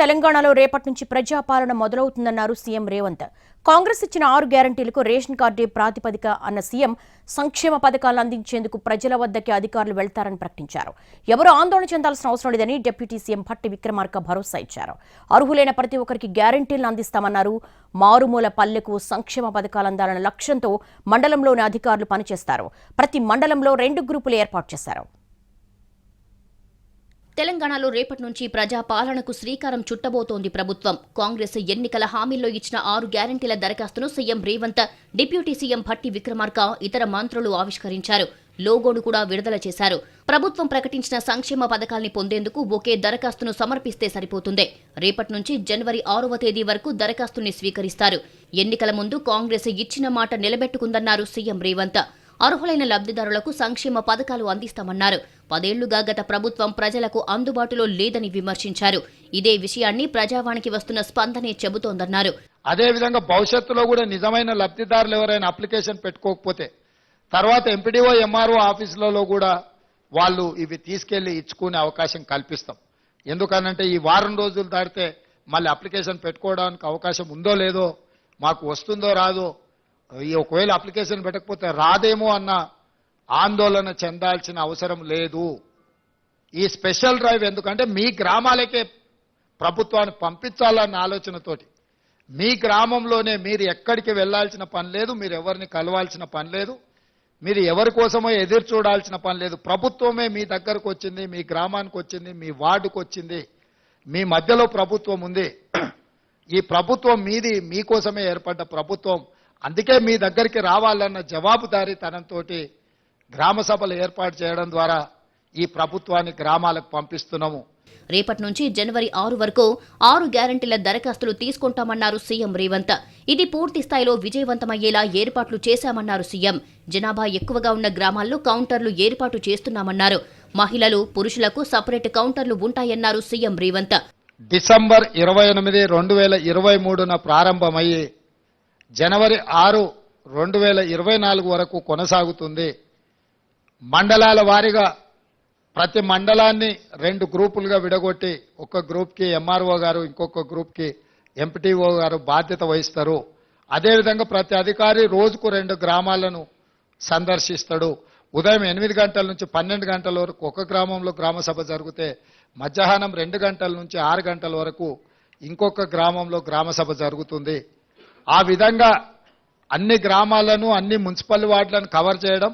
తెలంగాణలో రేపటి నుంచి ప్రజాపాలన మొదలవుతుందన్నారు సీఎం రేవంత్. కాంగ్రెస్ ఇచ్చిన ఆరు గ్యారంటీలకు రేషన్ కార్డే ప్రాతిపదిక అన్న సీఎం సంక్షేమ పథకాలను అందించేందుకు ప్రజల వద్దకి అధికారులు వెళ్తారని ప్రకటించారు. ఎవరూ ఆందోళన చెందాల్సిన అవసరం లేదని డిప్యూటీ సీఎం భట్టి విక్రమార్క భరోసా ఇచ్చారు. అర్హులైన ప్రతి ఒక్కరికి గ్యారంటీలను అందిస్తామన్నారు. మారుమూల పల్లెకు సంక్షేమ పథకాలు అందాలన్న లక్ష్యంతో మండలంలోని అధికారులు పనిచేస్తారు. ప్రతి మండలంలో రెండు గ్రూపులు ఏర్పాటు చేశారు. తెలంగాణలో రేపటి నుంచి ప్రజా పాలనకు శ్రీకారం చుట్టబోతోంది ప్రభుత్వం. కాంగ్రెస్ ఎన్నికల హామీల్లో ఇచ్చిన ఆరు గ్యారంటీల దరఖాస్తును CM Revanth deputy CM Bhatti Vikramarka ఇతర మంత్రులు ఆవిష్కరించారు. లోగోను కూడా విడుదల చేశారు. ప్రభుత్వం ప్రకటించిన సంక్షేమ పథకాల్ని పొందేందుకు ఒకే దరఖాస్తును సమర్పిస్తే సరిపోతుంది. రేపటి నుంచి జనవరి ఆరవ తేదీ వరకు దరఖాస్తుని స్వీకరిస్తారు. ఎన్నికల ముందు కాంగ్రెస్ ఇచ్చిన మాట నిలబెట్టుకుందన్నారు సీఎం రేవంత్. అర్హులైన లబ్ధిదారులకు సంక్షేమ పథకాలు అందిస్తామన్నారు. పదేళ్ళుగా గత ప్రభుత్వం ప్రజలకు అందుబాటులో లేదని విమర్శించారు. ఇదే విషయాన్ని ప్రజావాణికి వస్తున్న స్పందనే చెబుతోందన్నారు. అదేవిధంగా భవిష్యత్తులో కూడా నిజమైన లబ్ధిదారులు ఎవరైనా అప్లికేషన్ పెట్టుకోకపోతే తర్వాత ఎంపీడీఓ ఎంఆర్ఓ ఆఫీసులలో కూడా వాళ్ళు ఇవి తీసుకెళ్ళి ఇచ్చుకునే అవకాశం కల్పిస్తాం. ఎందుకనంటే ఈ వారం రోజులు దాటితే మళ్ళీ అప్లికేషన్ పెట్టుకోవడానికి అవకాశం ఉందో లేదో మాకు వస్తుందో రాదో ఈ ఒకవేళ అప్లికేషన్ పెట్టకపోతే రాదేమో అన్న ఆందోళన చెందాల్సిన అవసరం లేదు. ఈ స్పెషల్ డ్రైవ్ ఎందుకంటే మీ గ్రామాలకే ప్రభుత్వాన్ని పంపించాలన్న ఆలోచనతోటి. మీ గ్రామంలోనే మీరు ఎక్కడికి వెళ్ళాల్సిన పని లేదు మీరు ఎవరిని కలవాల్సిన పని లేదు మీరు ఎవరి కోసమో ఎదురు చూడాల్సిన పని లేదు. ప్రభుత్వమే మీ దగ్గరకు వచ్చింది మీ గ్రామానికి వచ్చింది మీ వార్డుకు వచ్చింది మీ మధ్యలో ప్రభుత్వం ఉంది. ఈ ప్రభుత్వం మీది మీకోసమే ఏర్పడ్డ ప్రభుత్వం. అందుకే మీ దగ్గరికి రావాలన్న జవాబుదారీతనంతో గ్రామ సభలు ఏర్పాటు చేయడం ద్వారా ఈ ప్రభుత్వాన్ని గ్రామాలకు పంపిస్తున్నాము. రేపటి నుంచి జనవరి ఆరు వరకు ఆరు గ్యారంటీల దరఖాస్తులు తీసుకుంటామన్నారు సీఎం రేవంత్. ఇది పూర్తి స్థాయిలో విజయవంతమయ్యేలా ఏర్పాట్లు చేశామన్నారు సీఎం. జనాభా ఎక్కువగా ఉన్న గ్రామాల్లో కౌంటర్లు ఏర్పాటు చేస్తున్నామన్నారు. మహిళలు పురుషులకు సపరేట్ కౌంటర్లు ఉంటాయన్నారు సీఎం రేవంత్. డిసెంబర్ ఇరవై ఎనిమిది రెండు వేల ఇరవై మూడున ప్రారంభమయ్యి జనవరి ఆరు రెండు వేల ఇరవై నాలుగు వరకు కొనసాగుతుంది. మండలాల వారీగా ప్రతి మండలాన్ని రెండు గ్రూపులుగా విడగొట్టి ఒక గ్రూప్కి ఎంఆర్ఓ గారు ఇంకొక గ్రూప్కి ఎంపీటీఓ గారు బాధ్యత వహిస్తారు. అదేవిధంగా ప్రతి అధికారి రోజుకు రెండు గ్రామాలను సందర్శిస్తాడు. ఉదయం ఎనిమిది గంటల నుంచి పన్నెండు గంటల వరకు ఒక గ్రామంలో గ్రామ సభ జరిగితే మధ్యాహ్నం రెండు గంటల నుంచి ఆరు గంటల వరకు ఇంకొక గ్రామంలో గ్రామ సభ జరుగుతుంది. ఆ విధంగా అన్ని గ్రామాలను అన్ని మున్సిపల్ వార్డులను కవర్ చేయడం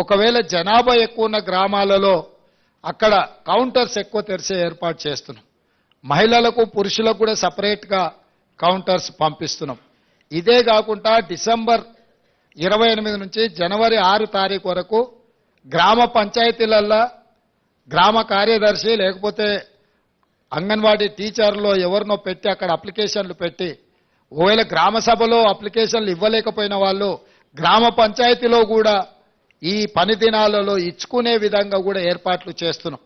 ఒకవేళ జనాభా ఎక్కువ ఉన్న గ్రామాలలో అక్కడ కౌంటర్స్ ఎక్కువ తెరిచే ఏర్పాటు చేస్తున్నాం. మహిళలకు పురుషులకు కూడా సపరేట్గా కౌంటర్స్ పంపిస్తున్నాం. ఇదే కాకుండా డిసెంబర్ ఇరవై ఎనిమిది నుంచి జనవరి ఆరు తారీఖు వరకు గ్రామ పంచాయతీలల్లో గ్రామ కార్యదర్శి లేకపోతే అంగన్వాడీ టీచర్లో ఎవరినో పెట్టి అక్కడ అప్లికేషన్లు పెట్టి ఒకవేళ గ్రామ సభలో అప్లికేషన్లు ఇవ్వలేకపోయిన వాళ్ళు గ్రామ పంచాయతీలో కూడా ఈ పని దినాలలో ఇచ్చుకునే విధంగా కూడా ఏర్పాట్లు చేస్తున్నాం.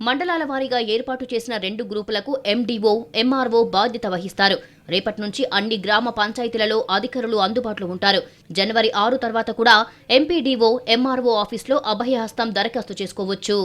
మండలాల వారీగా ఏర్పాటు చేసిన రెండు గ్రూపులకు ఎండీఓ ఎంఆర్ఓ బాధ్యత వహిస్తారు. రేపటి నుంచి అన్ని గ్రామ పంచాయతీలలో అధికారులు అందుబాటులో ఉంటారు. జనవరి ఆరు తర్వాత కూడా ఎంపీడీఓ ఎంఆర్ఓ ఆఫీస్లో అభయహస్తం దరఖాస్తు చేసుకోవచ్చు.